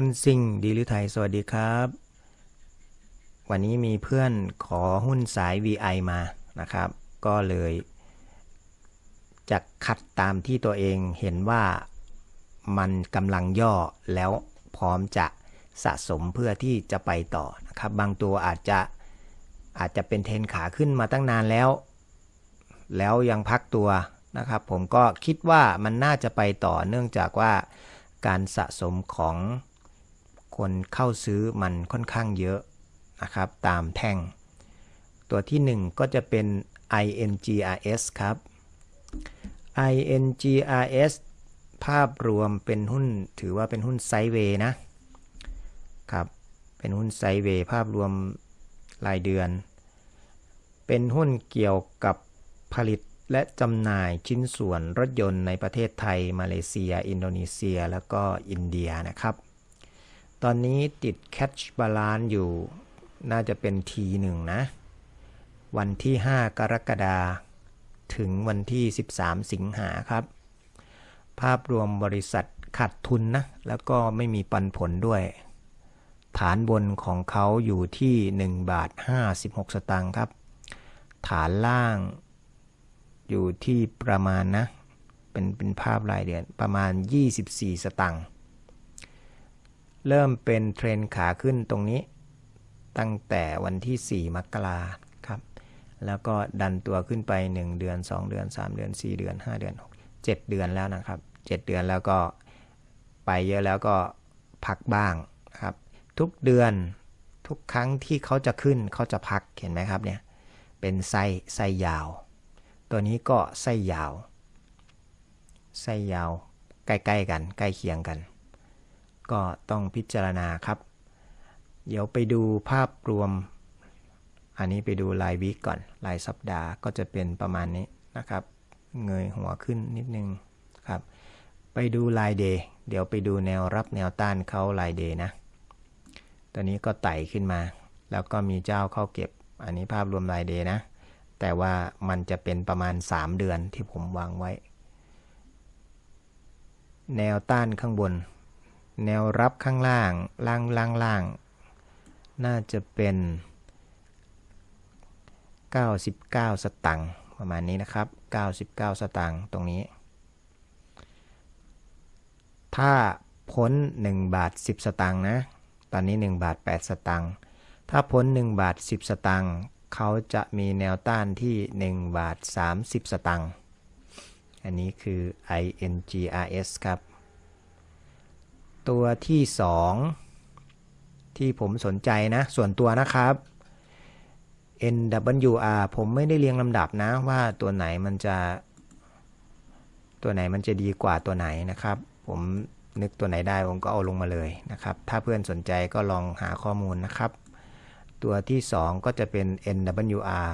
หุ้นซิงดีหรือไทย สวัสดีครับ วันนี้มีเพื่อนขอหุ้นสาย VI มานะครับ ก็เลยจะคัดตามที่ตัวเองเห็นว่ามันกำลังย่อแล้วพร้อมจะสะสมเพื่อที่จะไปต่อนะครับ บางตัวอาจจะอาจจะเป็นเทรนขาขึ้นมาตั้งนานแล้ว แล้วยังพักตัวนะครับ ผมก็คิดว่ามันน่าจะไปต่อเนื่องจากว่าการสะสมของ คนเข้าซื้อมันค่อนข้างเยอะนะครับตามแท่ง ตัวที่ 1 ก็จะเป็น INGRS ครับ INGRS ภาพรวมเป็นหุ้นถือว่าเป็นหุ้นไซเวย์นะครับ เป็นหุ้นไซเวย์ภาพรวมรายเดือน เป็นหุ้นเกี่ยวกับผลิตและจำหน่ายชิ้นส่วนรถยนต์ในประเทศไทย มาเลเซีย อินโดนีเซีย แล้วก็อินเดียนะครับ ตอนนี้ติดแคชบาลานอยู่น่าจะเป็น T1 นะ วันที่ 5 กรกฎาถึงวันที่ 13 สิงหาครับ ภาพรวมบริษัทขาดทุนนะ แล้วก็ไม่มีปันผลด้วย ฐานบนของเขาอยู่ที่ 1 บาท 56 สตางค์ครับ ฐานล่างอยู่ที่ประมาณนะ เป็นเป็นภาพรายเดือนประมาณ 24 สตางค์ เริ่มเป็นเทรนขาขึ้นตรงนี้ ตั้งแต่วันที่ 4 มกราครับ แล้วก็ดันตัวขึ้นไป 1 เดือน 2 เดือน 3 เดือน 4 เดือน 5 เดือน 6 7 เดือนแล้วนะครับ 7 เดือนแล้วก็ไปเยอะแล้วก็พักบ้างครับ ทุกเดือนทุกครั้งที่เขาจะขึ้นเขาจะพักเห็นไหมครับเนี่ยเป็นไส้ไส้ยาว ตัวนี้ก็ไส้ยาวไส้ยาวใกล้ๆกัน ใกล้เคียงกัน ก็ต้องพิจารณาครับ เดี๋ยวไปดูภาพรวม อันนี้ไปดูรายวิกก่อนรายสัปดาห์ก็จะเป็นประมาณนี้นะครับ เงยหัวขึ้นนิดนึงครับ ไปดูรายเดย์เดี๋ยวไปดูแนวรับแนวต้านเขารายเดย์นะตัวนี้ก็ไต่ขึ้นมา แล้วก็มีเจ้าเข้าเก็บ อันนี้ภาพรวมรายเดย์นะ แต่ว่ามันจะเป็นประมาณ 3 เดือนที่ผมวางไว้ แนวต้านข้างบน แนวรับข้างล่าง ล่างล่างล่าง น่าจะเป็น 99 สตังค์ประมาณนี้นะครับ 99 สตังค์ตรงนี้ ถ้าพ้น 1 บาท 10 สตังค์นะ ตอนนี้ 1 บาท 8 สตังค์ ถ้าพ้น 1 บาท 10 สตังค์เขาจะมีแนวต้านที่ 1 บาท 30 สตังค์ อันนี้คือ INGRS ครับ ตัวที่ 2 ที่ผมสนใจนะ ส่วนตัวนะครับ NWR ผมไม่ได้เรียงลำดับนะว่าตัวไหนมันจะ ตัวไหนมันจะดีกว่าตัวไหนนะครับ ผมนึกตัวไหนได้ผมก็เอาลงมาเลยนะครับ ถ้าเพื่อนสนใจก็ลองหาข้อมูลนะครับ ตัวที่ 2 ก็จะเป็น NWR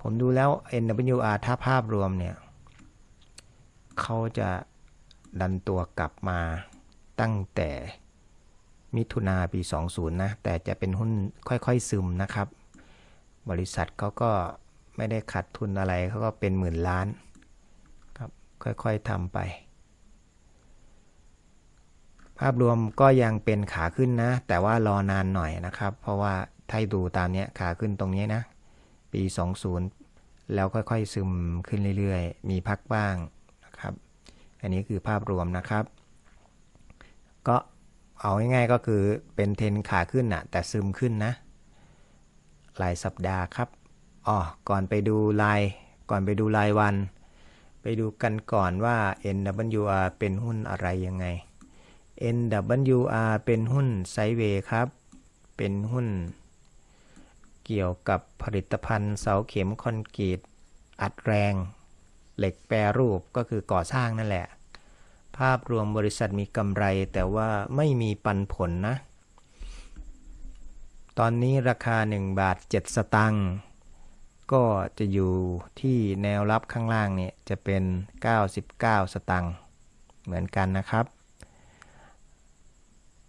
ผมดูแล้ว NWR ถ้าภาพรวมเนี่ย เขาจะดันตัวกลับมา ตั้งแต่มิถุนาปี 20 นะ แต่จะเป็นหุ้นค่อยๆซึมนะครับ บริษัทเขาก็ไม่ได้ขาดทุนอะไรเขาก็เป็นหมื่นล้านครับค่อยๆทำไป ภาพรวมก็ยังเป็นขาขึ้นนะ แต่ว่ารอนานหน่อยนะครับ เพราะว่าถ้าดูตามเนี้ยขาขึ้นตรงนี้นะ ปี 20 แล้วค่อยๆซึมขึ้นเรื่อยๆ มีพักบ้างนะครับ อันนี้คือภาพรวมนะครับ ก็เอาง่ายๆก็คือเป็นเทนขาขึ้นนะแต่ซึมขึ้นนะรายสัปดาห์ครับอ๋อก่อนไปดูลายก่อนไปดูรายวัน ไปดูกันก่อนว่า NWR เป็นหุ้นอะไรยังไง NWR เป็นหุ้นไซเวครับ เป็นหุ้น เกี่ยวกับผลิตภัณฑ์เสาเข็มคอนกรีตอัดแรง เหล็กแปรรูปก็คือก่อสร้างนั่นแหละ ภาพรวมบริษัทมีกำไร แต่ว่าไม่มีปันผลนะ ตอนนี้ราคา 1 บาท 7 สตังค์ก็จะอยู่ที่แนวรับข้างล่างเนี่ยจะเป็น 99 สตังค์เหมือนกันนะครับ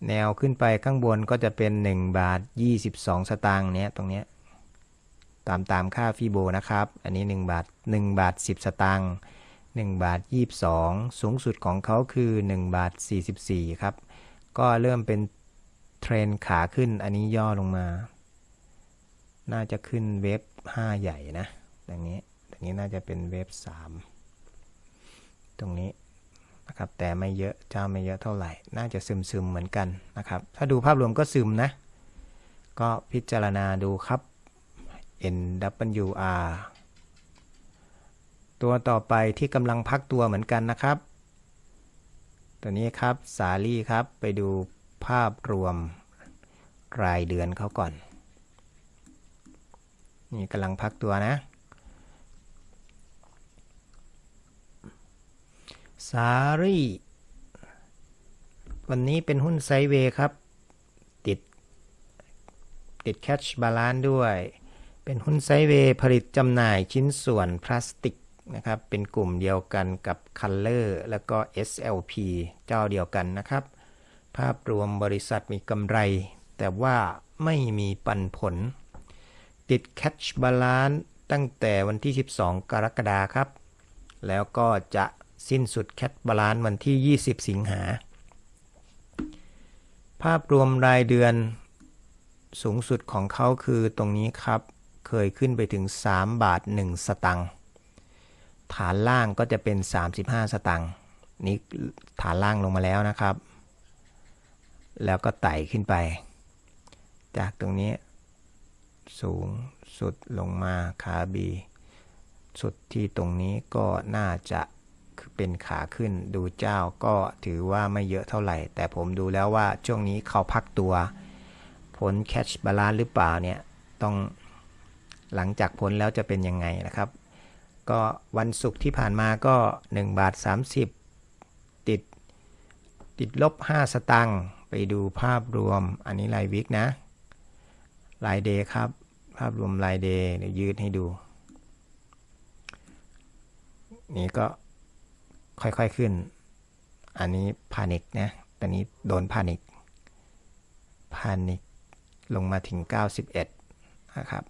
แนวขึ้นไปข้างบนก็จะเป็น 1 บาท 22 สตางค์เนี้ยตรงเนี้ยตามตามค่าฟีโบนะครับ อันนี้ 1 บาท 1 บาท 10 สตางค์ 1 บาท 22 สูงสุดของเขาคือ 1 บาท 44 ครับ ก็เริ่มเป็นเทรนขาขึ้นอันนี้ย่อลงมา น่าจะขึ้นเวฟ5 ใหญ่นะอย่างนี้อย่างนี้น่าจะเป็นเวฟ3ตรงนี้นะครับแต่ไม่เยอะเจ้าไม่เยอะเท่าไหร่ น่าจะซึมซึมเหมือนกันนะครับ ถ้าดูภาพรวมก็ซึมนะ ก็พิจารณาดูครับ NWR ตัวต่อไปที่กำลังพักตัวเหมือนกันนะครับ ตัวนี้ครับสาลี่ครับไปดูภาพรวมรายเดือนเขาก่อน นี่กำลังพักตัวนะสาลี่วันนี้เป็นหุ้นไซเวย์ครับ ติด ติดแคชบาลานด้วย เป็นหุ้นไซเวย์ผลิตจำหน่ายชิ้นส่วนพลาสติก นะครับ เป็นกลุ่มเดียวกันกับ Color แล้วก็ SLP เจ้าเดียวกันนะครับ ภาพรวมบริษัทมีกำไร แต่ว่าไม่มีปันผล ติด Catch Balance ตั้งแต่วันที่ 12 กรกฎาคมครับ แล้วก็จะสิ้นสุด Catch Balance วันที่ 20 สิงหา ภาพรวมรายเดือนสูงสุดของเขาคือตรงนี้ครับ เคยขึ้นไปถึง 3 บาท 1 สตังค์ ฐานล่างก็จะเป็น 35 สตังค์นี่ฐานล่างลงมาแล้วนะครับ แล้วก็ไต่ขึ้นไป จากตรงนี้ สูงสุดลงมาขาบีสุดที่ตรงนี้ก็น่าจะเป็นขาขึ้นดูเจ้าก็ถือว่าไม่เยอะเท่าไหร่ แต่ผมดูแล้วว่าช่วงนี้เขาพักตัว ผลแคชบาลานหรือเปล่าเนี่ย ต้องหลังจากพ้นแล้วจะเป็นยังไงนะครับ ก็วันศุกร์ที่ผ่านมาก็ 1 บาท 30 ติดติดลบ 5 สตังค์ไปดูภาพรวมอันนี้รายวิกนะรายเดย์ครับ ภาพรวมรายเดย์เดี๋ยวยืดให้ดู นี่ก็ค่อยๆขึ้น อันนี้พานิกนะตอนนี้โดนพานิกพานิกลงมาถึง 91 นะครับ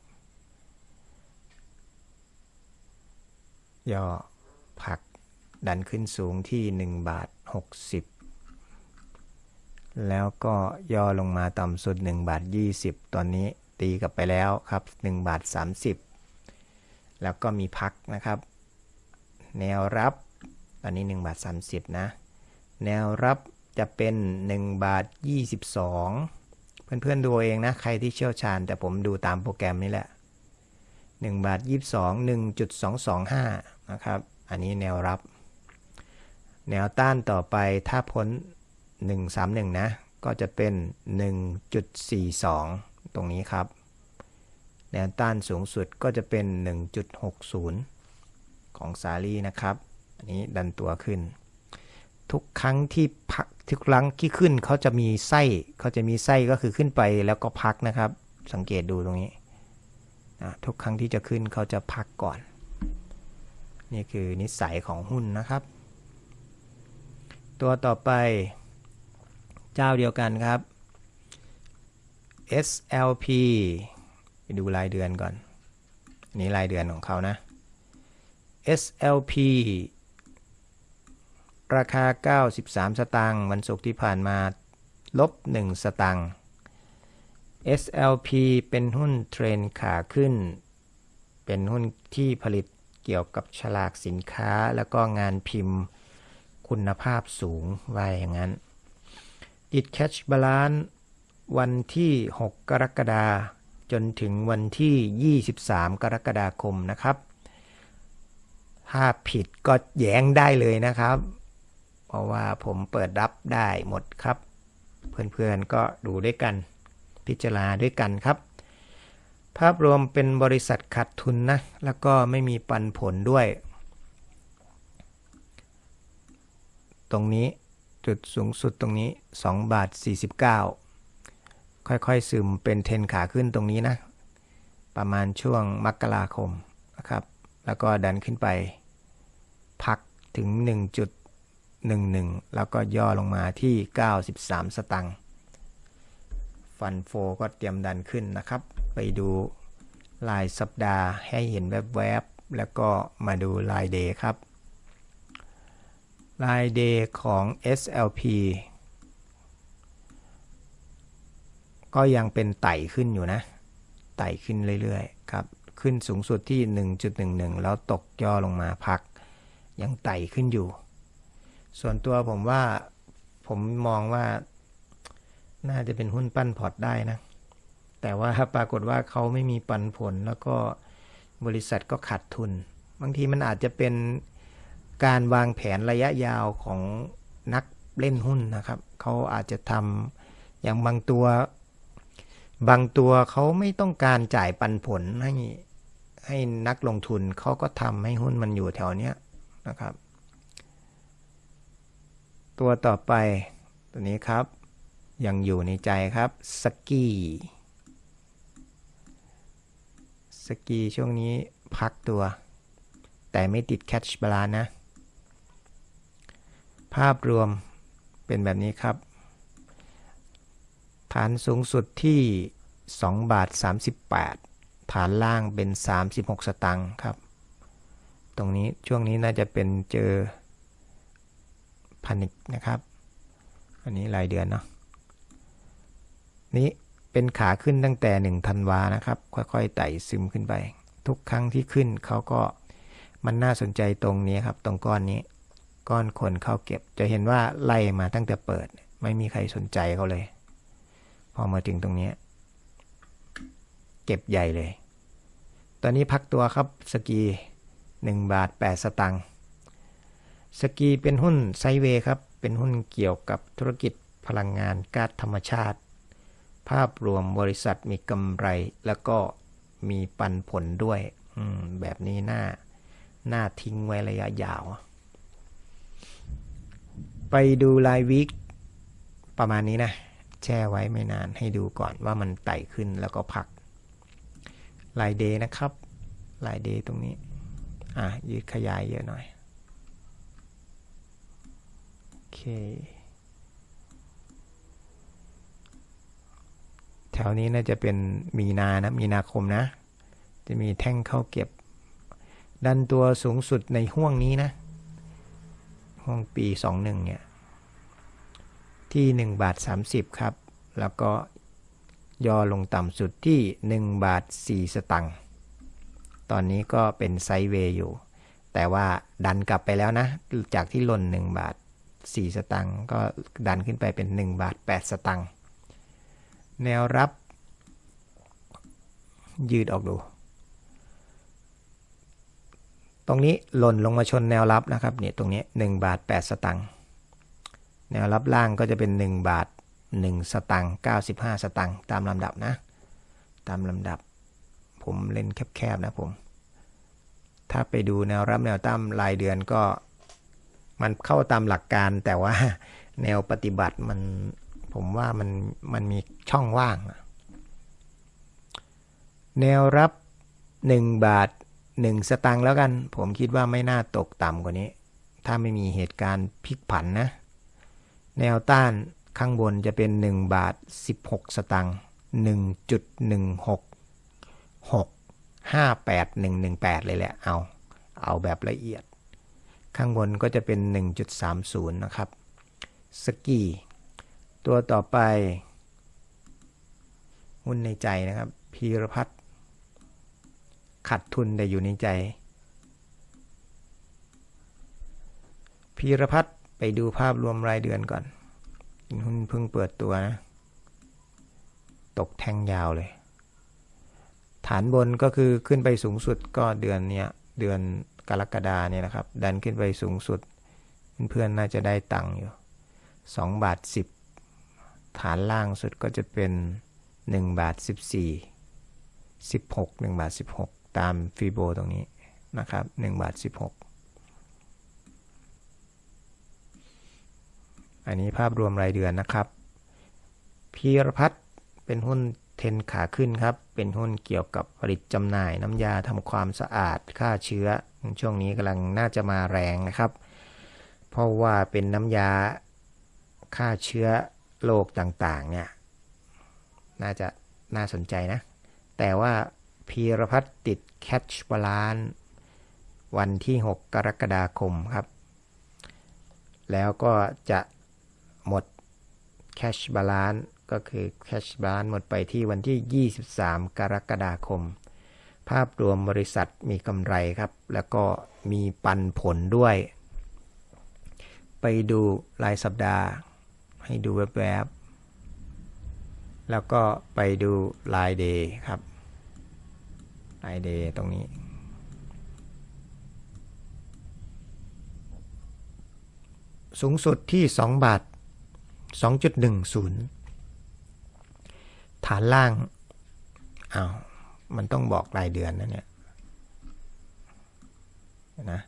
ย่อผักดันขึ้นสูงที่ 1 บาท 60 แล้วก็ย่อลงมาต่ำสุด 1 บาท 20 ตอนนี้ตีกลับไปแล้วครับ 1 บาท 30 แล้วก็มีพักนะครับ แนวรับอันนี้ 1 บาท 30 นะ แนวรับจะเป็น 1 บาท 22 เพื่อนๆดูเองนะ ใครที่เชี่ยวชาญ แต่ผมดูตามโปรแกรมนี่แหละ 1 บาท 22 1.225 นะครับ อันนี้แนวรับ แนวต้านต่อไปถ้าพ้น 131 นะ ก็จะเป็น 1.42 ตรงนี้ครับ แนวต้านสูงสุดก็จะเป็น 1.60 ของซารีนะครับ อันนี้ดันตัวขึ้น ทุกครั้งที่พักทุกครั้งที่ขึ้นเขาจะมีไส้เขาจะมีไส้ก็คือขึ้นไปแล้วก็พักนะครับ สังเกตดูตรงนี้ทุกครั้งที่จะขึ้นเขาจะพักก่อน นี่คือนิสัยของหุ้นนะครับ ตัวต่อไปเจ้าเดียวกันครับ SLP ไปดูรายเดือนก่อนนี่รายเดือนของเขานะ SLP ราคา 93 สตางค์วันศุกร์ที่ผ่านมาลบ 1 สตางค์ SLP เป็นหุ้นเทรนขาขึ้น เป็นหุ้นที่ผลิต เกี่ยวกับฉลากสินค้าแล้วก็งานพิมพ์คุณภาพสูงว่าอย่างนั้นติดแคชบาลานวันที่ 6 กรกฎาจนถึงวันที่ 23 กรกฎาคมนะครับ ถ้าผิดก็แย้งได้เลยนะครับ เพราะว่าผมเปิดรับได้หมดครับ เพื่อนๆก็ดูด้วยกัน พิจารณาด้วยกันครับ ภาพรวมเป็นบริษัทขาดทุนนะ แล้วก็ไม่มีปันผลด้วย ตรงนี้จุดสูงสุดตรงนี้ 2 บาท 49 ค่อยๆ ซึมเป็นเทนขาขึ้นตรงนี้นะ ประมาณช่วงมกราคมนะครับ แล้วก็ดันขึ้นไป พักถึง 1.11 แล้วก็ย่อลงมาที่ 93 สตังค์ฟันโฟก็เตรียมดันขึ้นนะครับ ไปดูลายสัปดาห์ให้เห็นแวบๆ แล้วก็มาดูลายเดย์ครับลายเดย์ของ SLP ก็ยังเป็นไต่ขึ้นอยู่นะ ไต่ขึ้นเรื่อยๆ ครับ ขึ้นสูงสุดที่ 1.11 แล้วตกย่อลงมาพัก ยังไต่ขึ้นอยู่ ส่วนตัวผมว่าผมมองว่าน่าจะเป็นหุ้นปั้นพอร์ตได้นะ แต่ว่าปรากฏว่าเขาไม่มีปันผล แล้วก็บริษัทก็ขาดทุน บางทีมันอาจจะเป็นการวางแผนระยะยาวของนักเล่นหุ้นนะครับ เขาอาจจะทำอย่างบางตัว บางตัวเขาไม่ต้องการจ่ายปันผลให้ให้นักลงทุนเขาก็ทำให้หุ้นมันอยู่แถวเนี้ยนะครับ ตัวต่อไปตัวนี้ครับ ยังอยู่ในใจครับสกี้ สกีช่วงนี้พักตัว แต่ไม่ติดแคชบาลานนะ ภาพรวมเป็นแบบนี้ครับ ฐานสูงสุดที่2บาท38 ฐานล่างเป็น 36 สตังค์ครับ ตรงนี้ช่วงนี้น่าจะเป็นเจอพันิกนะครับ อันนี้รายเดือนเนาะนี้ เป็นขาขึ้นตั้งแต่1ธันวานะครับ ค่อยๆไต่ซึมขึ้นไป ทุกครั้งที่ขึ้นเขาก็มันน่าสนใจตรงนี้ครับ ตรงก้อนนี้ ก้อนคนเข้าเก็บ จะเห็นว่าไล่มาตั้งแต่เปิด ไม่มีใครสนใจเขาเลย พอมาถึงตรงนี้ เก็บใหญ่เลย ตอนนี้พักตัวครับสกี1บาท8สตังค์สกีเป็นหุ้นไซเวครับ เป็นหุ้นเกี่ยวกับธุรกิจพลังงานก๊าซธรรมชาติ ภาพรวมบริษัทมีกำไร แล้วก็มีปันผลด้วยแบบนี้น่าน่าทิ้งไว้ระยะยาว ไปดูรายวิกประมาณนี้นะ แช่ไว้ไม่นานให้ดูก่อนว่ามันไต่ขึ้นแล้วก็พักรายเดย์นะครับรายเดย์ตรงนี้ อะยืดขยายเยอะหน่อยโอเค ถวนี้น่าจะเป็นมีนานะมีนาคมนะ จะมีแท่งเข้าเก็บ ดันตัวสูงสุดในห่วงนี้นะ ห่วงปี21เนี่ยที่1บาท30ครับ แล้วก็ย่อลงต่ำสุดที่1บาท4สตังค์ตอนนี้ก็เป็นไซเวย์อยู่ แต่ว่าดันกลับไปแล้วนะ จากที่หล่น1บาท4สตังค์ก็ดันขึ้นไปเป็น1บาท8สตังค์ แนวรับ ยืดออกดู ตรงนี้หล่นลงมาชนแนวรับนะครับเนี่ยตรงนี้1บาท8 สตังค์แนวรับล่างก็จะเป็น 1 บาท 1 สตังค์95 สตังค์ตามลำดับนะ ตามลำดับ ผมเล่นแคบๆนะผม ถ้าไปดูแนวรับแนวต้านรายเดือนก็มันเข้าตามหลักการแต่ว่าแนวปฏิบัติมัน ผมว่ามันมันมีช่องว่าง แนวรับ 1 บาท 1 สตังค์แล้วกัน ผมคิดว่าไม่น่าตกต่ำกว่านี้ ถ้าไม่มีเหตุการณ์พลิกผันนะ แนวต้านข้างบนจะเป็น 1 บาท 16 สตังค์1.166 58118 เลยแหละ เอา เอาแบบละเอียด ข้างบนก็จะเป็น 1.30 นะครับ สกี ตัวต่อไป หุ้นในใจนะครับพีรพัฒน์ขัดทุนแต่อยู่ในใจพีรพัฒน์ไปดูภาพรวมรายเดือนก่อนหุ้นเพิ่งเปิดตัวนะ ตกแท่งยาวเลย ฐานบนก็คือขึ้นไปสูงสุดก็เดือนเนี้ยเดือนกรกฎาเนี่ยนะครับ ดันขึ้นไปสูงสุด เพื่อนๆน่าจะได้ตังค์อยู่ 2 บาท 10 ฐานล่างสุดก็จะเป็น 1 บาท 14 16 1 บาท 16 ตามฟีโบตรงนี้นะครับ 1 บาท 16 อันนี้ภาพรวมรายเดือนนะครับพีรพัฒน์เป็นหุ้นเทนขาขึ้นครับ เป็นหุ้นเกี่ยวกับผลิตจำหน่ายน้ำยาทำความสะอาดฆ่าเชื้อ ช่วงนี้กำลังน่าจะมาแรงนะครับ เพราะว่าเป็นน้ำยาฆ่าเชื้อ โรคต่างๆเนี่ยน่าจะน่าสนใจนะ แต่ว่าพีรพัฒน์ติดแคชบาลานวันที่ 6 กรกฎาคมครับ แล้วก็จะหมดแคชบาลานก็คือ cash balance หมดไปที่วันที่ 23 กรกฎาคม ภาพรวมบริษัทมีกำไรครับ แล้วก็มีปันผลด้วย ไปดูรายสัปดาห์ ให้ดูแวบๆ แล้วก็ไปดูรายเดย์ครับรายเดย์ตรงนี้ สูงสุดที่ 2 บาท 2.10 ฐานล่างอ้าวมันต้องบอกรายเดือนนะเนี่ยนะ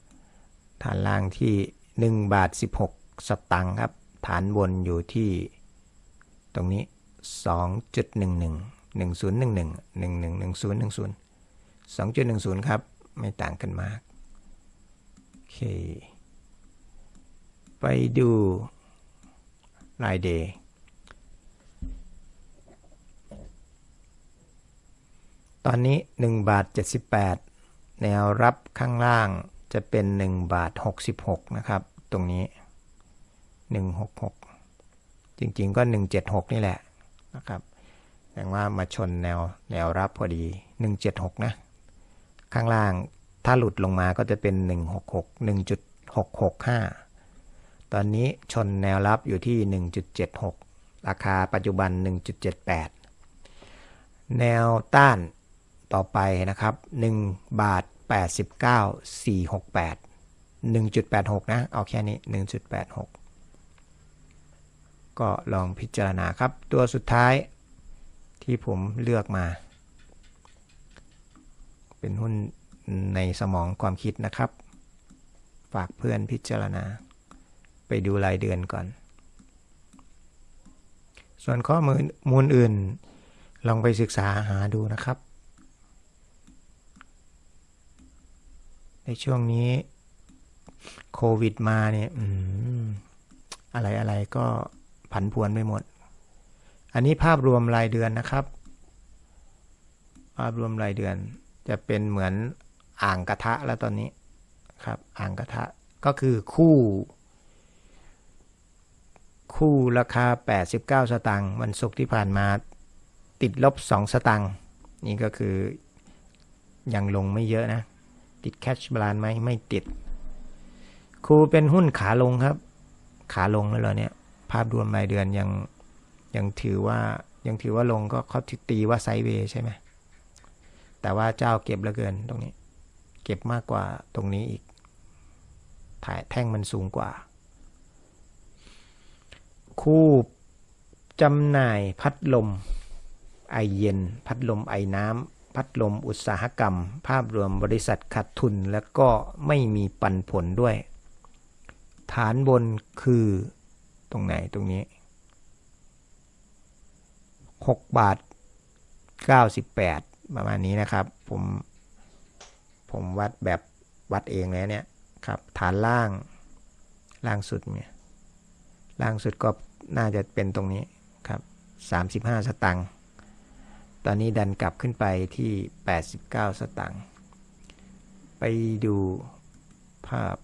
ฐานล่างที่ 1 บาท 16 สตังค์ครับ ฐานบนอยู่ที่ ตรงนี้ 2.11 1011 111010 2.10 ครับ ไม่ต่างกันมาก โอเค ไปดูรายเดย์ตอนนี้ 1 บาท 78 แนวรับข้างล่างจะเป็น 1 บาท 66 นะครับ ตรงนี้ 166 จริงๆก็ 176 นี่แหละนะครับแต่ว่ามาชนแนวแนวรับพอดี 176 นะ ข้างล่างถ้าหลุดลงมาก็จะเป็น 166 1.665 ตอนนี้ชนแนวรับอยู่ที่ 1.76 ราคาปัจจุบัน 1.78 แนวต้านต่อไปนะครับ 1 บาท 89 468 1.86 นะ เอาแค่นี้ 1.86 ก็ลองพิจารณาครับ ตัวสุดท้ายที่ผมเลือกมา เป็นหุ้นในสมองความคิดนะครับ ฝากเพื่อนพิจารณา ไปดูรายเดือนก่อน ส่วนข้อมูลมูลอื่น ลองไปศึกษาหาดูนะครับ ในช่วงนี้โควิดมาเนี่ยอะไรอะไรก็ ผันพวนไปหมด อันนี้ภาพรวมรายเดือนนะครับ ภาพรวมรายเดือน จะเป็นเหมือนอ่างกระทะแล้วตอนนี้ครับ อ่างกระทะก็คือคู่ คู่ราคา 89 สตางค์วันศุกร์ที่ผ่านมาติดลบ 2 สตางค์นี่ก็คือยังลงไม่เยอะนะ ติดแคชบาลานไหมไม่ติดคูเป็นหุ้นขาลงครับ ขาลงแล้วเหรอเนี่ย ภาพรวมรายเดือนยังยังถือว่ายังถือว่าลงก็เขาตีว่าไซด์เวย์ใช่ไหมแต่ว่าเจ้าเก็บเหลือเกินตรงนี้ เก็บมากกว่าตรงนี้อีก ถ่ายแท่งมันสูงกว่า คู่จำหน่ายพัดลมไอเย็น พัดลมไอน้ำพัดลมอุตสาหกรรม ภาพรวมบริษัทขาดทุนแล้วก็ไม่มีปันผลด้วย ฐานบนคือ ตรงไหนตรงนี้6บาท98ประมาณนี้นะครับ ผมผมวัดแบบวัดเองแล้วเนี่ยครับ ฐานล่างล่างสุดเนี่ยล่างสุดก็น่าจะเป็นตรงนี้ครับ35สตังค์ตอนนี้ดันกลับขึ้นไปที่89สตังค์ไปดูภาพ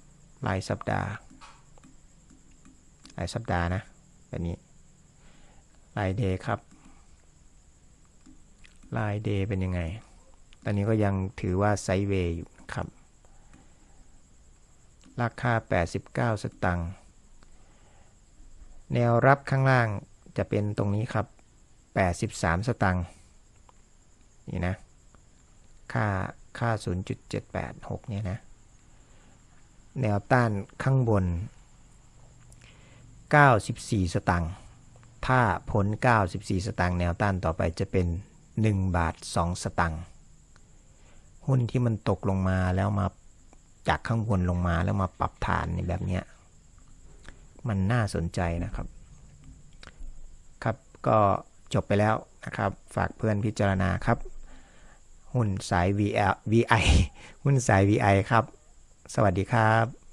รายสัปดาห์ รายสัปดาห์นะแบบนี้รายเดย์ครับรายเดย์เป็นยังไง ตอนนี้ก็ยังถือว่าไซเวย์อยู่ครับ ราคา 89 สตังค์แนวรับข้างล่างจะเป็นตรงนี้ครับ 83 สตังค์นี่นะ ค่าค่า 0.786 เนี่ยนะ แนวต้านข้างบน 94 สตังค์ถ้าพ้น94 สตังค์แนวต้านต่อไปจะเป็น 1 บาท 2 สตังค์หุ้นที่มันตกลงมาแล้วมาจากข้างบนลงมาแล้วมาปรับฐานในแบบเนี้ยมันน่าสนใจนะครับ ครับก็จบไปแล้วนะครับ ฝากเพื่อนพิจารณาครับ หุ้นสาย VL VI หุ้นสาย VI ครับ สวัสดีครับ